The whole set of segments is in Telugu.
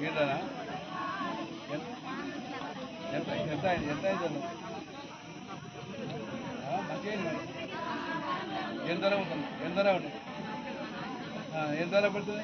ఏంటనా ఎంత ఎంత అయింది ఎంత అయింది మంచిగా అయింది మరి ఎంత ధర ఉంటుంది ఎంత ధర ఉంటుంది ఎంత ధర పడుతుంది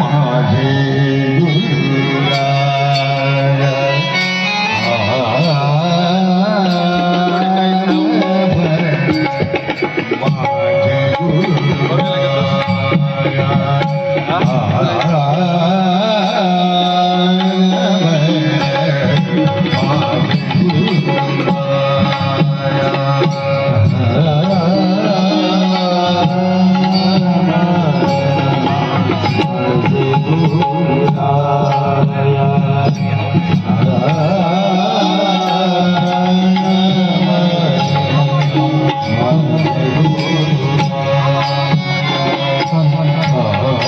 माझे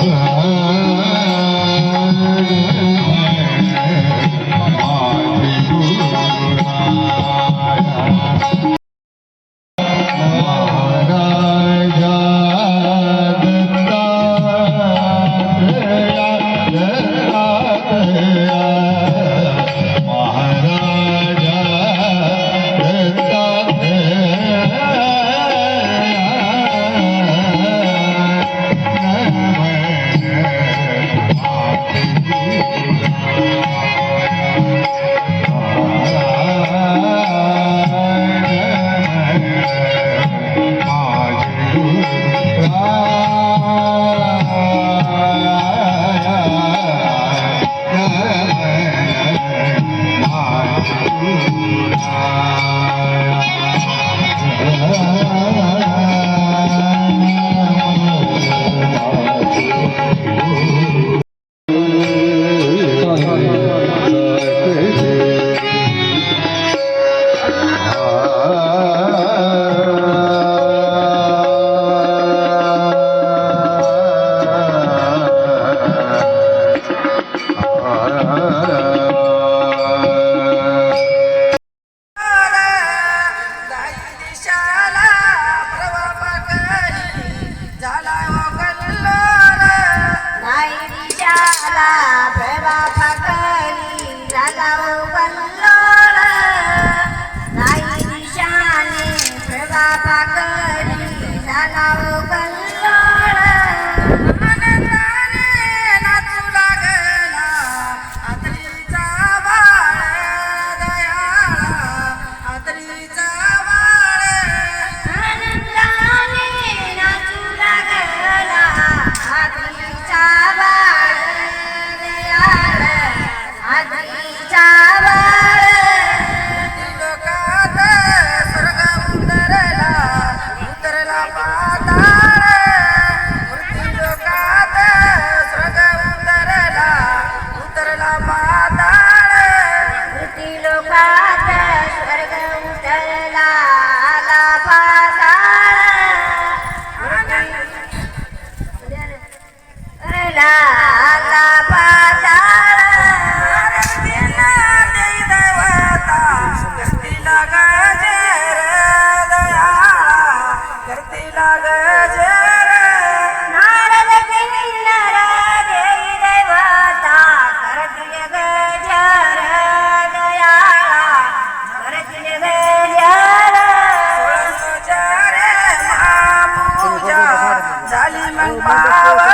Oh, Thank. आला प्रभा फाकली राजा बल्लोळ. नाही दिशाने Apaan? power